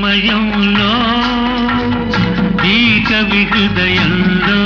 సమయంలో ఈ కవి హృదయంలో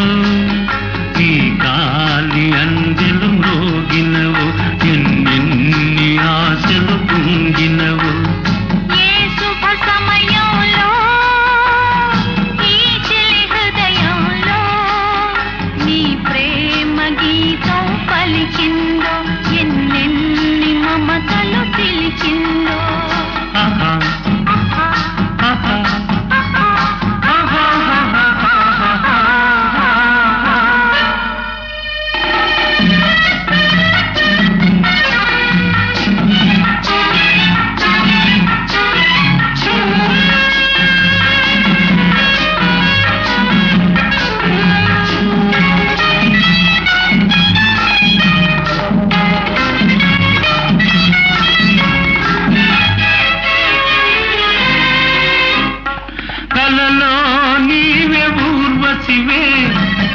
ఊర్వశివే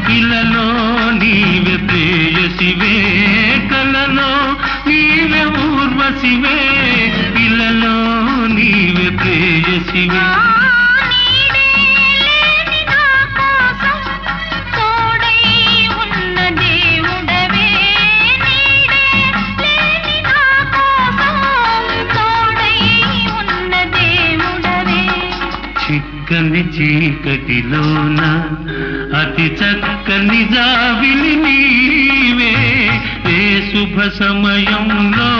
ఇలలో నీవే ప్రేయసివే కలలో నీవే ఊర్వశివే ఇలలో నీవే ప్రేయసివే చక్కని చీకటిలోన అతి చక్కని జాబిలి నీవే ఏ శుభ సమయంలో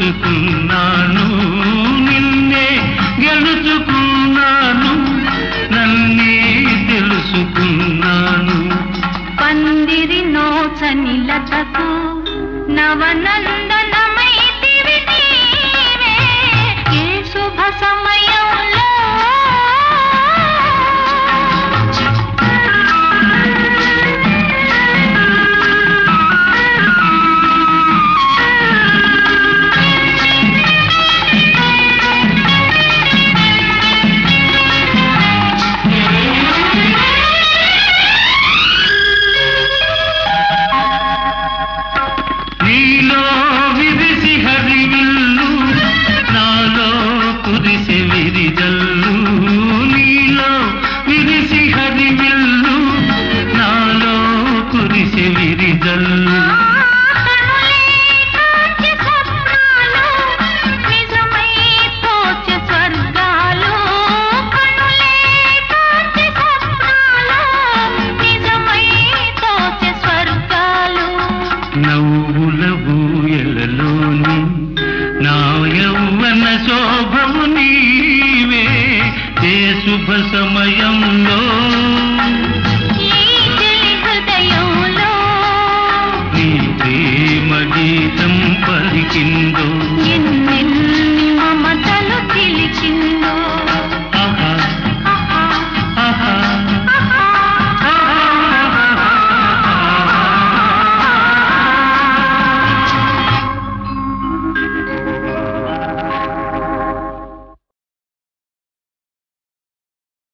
గెలుచుకున్నాను నిన్నే గెలుచుకున్నాను నన్నే తెలుసుకున్నాను. పందిరి నోచని లతకు శోభము నీవే ఏ శుభ సమయంలో